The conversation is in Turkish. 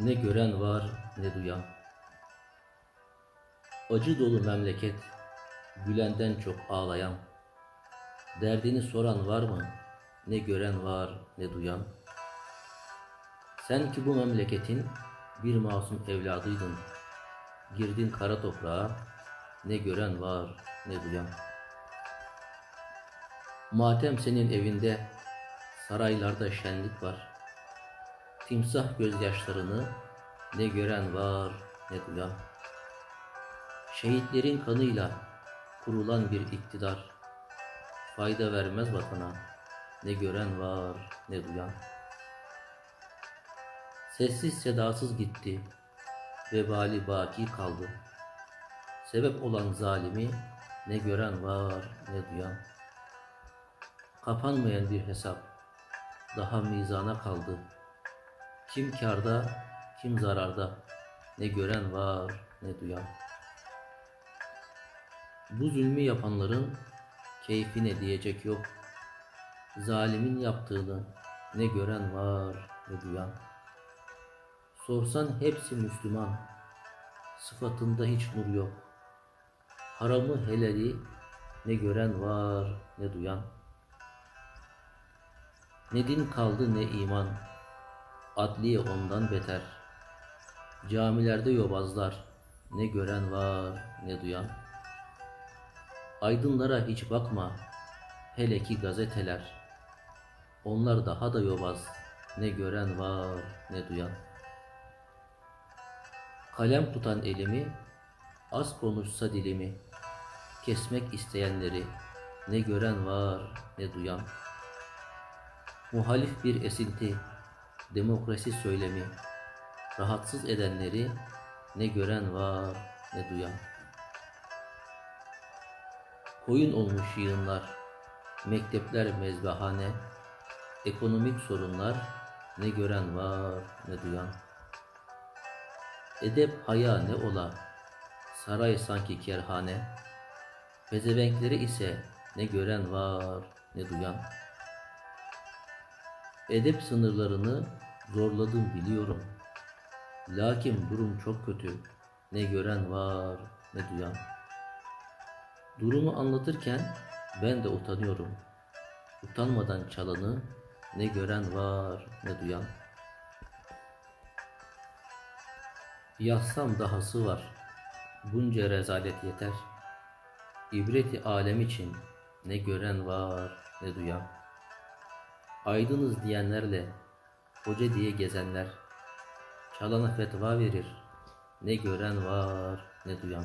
Ne gören var ne duyan. Acı dolu memleket, gülenden çok ağlayan. Derdini soran var mı? Ne gören var ne duyan. Sen ki bu memleketin bir masum evladıydın. Girdin kara toprağa, ne gören var ne duyan. Matem senin evinde, saraylarda şenlik var. Timsah gözyaşlarını ne gören var ne duyan. Şehitlerin kanıyla kurulan bir iktidar fayda vermez vatana ne gören var ne duyan. Sessiz sedasız gitti vebali baki kaldı. Sebep olan zalimi ne gören var ne duyan. Kapanmayan bir hesap daha mizana kaldı. Kim karda, kim zararda, ne gören var, ne duyan. Bu zulmü yapanların keyfine diyecek yok. Zalimin yaptığını ne gören var, ne duyan. Sorsan hepsi Müslüman, sıfatında hiç nur yok. Haramı helali ne gören var, ne duyan. Ne din kaldı ne iman, adliye ondan beter. Camilerde yobazlar, ne gören var ne duyan. Aydınlara hiç bakma, hele ki gazeteler. Onlar daha da yobaz, ne gören var ne duyan. Kalem tutan elimi, az konuşsa dilimi, kesmek isteyenleri, ne gören var ne duyan. Muhalif bir esinti, demokrasi söylemi, rahatsız edenleri ne gören var ne duyan. Koyun olmuş yığınlar, mektepler mezbahane, ekonomik sorunlar ne gören var ne duyan. Edep haya ne ola, saray sanki kerhane, pezevenkleri ise ne gören var ne duyan. Edep sınırlarını zorladım biliyorum. Lakin durum çok kötü. Ne gören var ne duyan. Durumu anlatırken ben de utanıyorum. Utanmadan çalanı ne gören var ne duyan. Yazsam dahası var. Bunca rezalet yeter. İbreti alem için ne gören var ne duyan. Aydınız diyenlerle hoca diye gezenler çalana fetva verir. Ne gören var ne duyan.